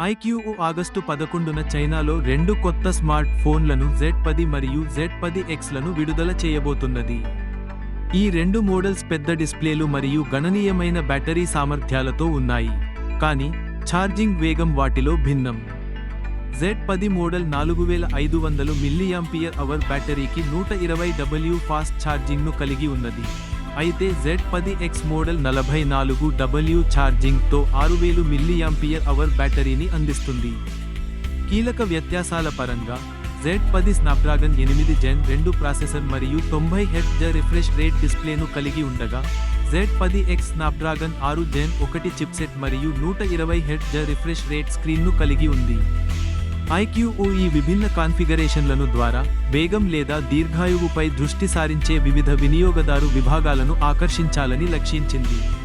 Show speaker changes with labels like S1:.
S1: ఐక్యూఓ August పదకొండున చైనాలో రెండు కొత్త స్మార్ట్ ఫోన్లను జెడ్ పది మరియు జెడ్ పది ఎక్స్లను విడుదల చేయబోతున్నది. ఈ రెండు మోడల్స్ పెద్ద డిస్ప్లేలు మరియు గణనీయమైన బ్యాటరీ సామర్థ్యాలతో ఉన్నాయి. కానీ ఛార్జింగ్ వేగం వాటిలో భిన్నం. జెడ్ పది మోడల్ నాలుగు వేల ఐదు వందలు మిల్లియాంపియర్ అవర్ బ్యాటరీకి నూట ఇరవై డబ్ల్యూ ఫాస్ట్ ఛార్జింగ్ను కలిగి ఉన్నది. అయితే జెడ్ పది ఎక్స్ మోడల్ నలభై నాలుగు డబ్ల్యూ ఛార్జింగ్తో ఆరు వేలు మిల్లియాంపియర్ అవర్ బ్యాటరీని అందిస్తుంది. కీలక వ్యత్యాసాల పరంగా జెడ్ పది స్నాప్డ్రాగన్ ఎనిమిది జెన్ రెండు ప్రాసెసర్ మరియు తొంభై హెడ్ రిఫ్రెష్ రేట్ డిస్ప్లేను కలిగి ఉండగా జెడ్ పది ఎక్స్ స్నాప్డ్రాగన్ ఆరు జెన్ ఒకటి చిప్సెట్ మరియు నూట ఇరవై హెడ్ రిఫ్రెష్ రేట్ స్క్రీన్ను కలిగి ఉంది. ఐక్యూఓ ఈ విభిన్న కాన్ఫిగరేషన్లను ద్వారా వేగం లేదా దీర్ఘాయువుపై దృష్టి సారించే వివిధ వినియోగదారు విభాగాలను ఆకర్షించాలని లక్ష్యించింది.